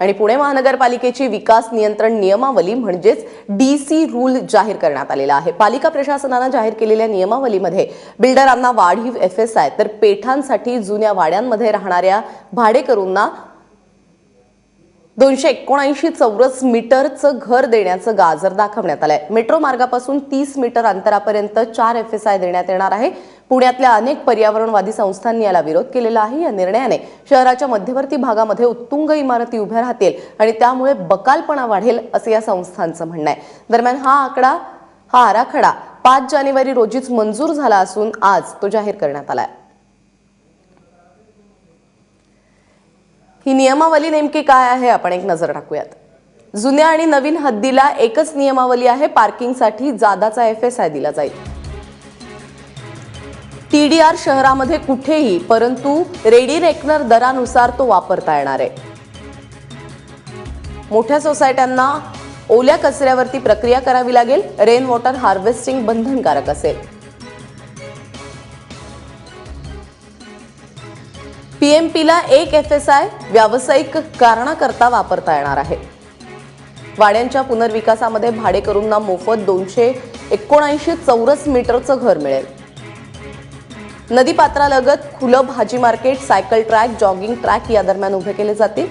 आणि पुणे महानगरपालिकेची विकास नियंत्रण नियमावली म्हणजेच डी सी रूल जाहीर करण्यात आलेला आहे. पालिका प्रशासनानं जाहीर केलेल्या नियमावलीमध्ये बिल्डरांना वाढीव एफ एस आय तर पेठांसाठी जुन्या वाड्यांमध्ये राहणाऱ्या भाडेकरूंना दोनशे एकोणऐंशी चौरस मीटरचं घर देण्याचं गाजर दाखवण्यात आलंय. मेट्रो मार्गापासून तीस मीटर अंतरापर्यंत चार एफ एस आय देण्यात येणार आहे. पुण्यातल्या अनेक पर्यावरणवादी संस्थांनी याला विरोध केलेला आहे. या निर्णयाने शहराच्या मध्यवर्ती भागामध्ये उत्तुंग इमारती उभ्या राहतील आणि त्यामुळे बकालपणा वाढेल असं या संस्थांचं म्हणणं आहे. दरम्यान हा आकडा हा आराखडा पाच जानेवारी रोजीच मंजूर झाला असून आज तो जाहीर करण्यात आलाय. ही नियमावली नेमकी काय आहे? आपण एक नजर टाकूयात. जुन्या आणि नवीन हद्दीला एकच नियमावली आहे. पार्किंगसाठी जादाचा एफ एस आय दिला जाईल. टीडीआर शहरामध्ये कुठेही परंतु रेडी रेकनर दरानुसार तो वापरता येणार आहे. मोठ्या सोसायट्यांना ओल्या कचऱ्यावरती प्रक्रिया करावी लागेल रेन वॉटर हार्वेस्टिंग बंधनकारक असेल. पीएमपीला एक एफ एस आय व्यावसायिक कारणाकरता वापरता येणार आहे. वाड्यांच्या पुनर्विकासामध्ये भाडेकरूंना मोफत दोनशे एकोणऐंशी चौरस मीटरचं घर मिळेल. नदीपात्रालगत खुलं भाजी market cycle track jogging track या दरम्यान उभे केले जातील.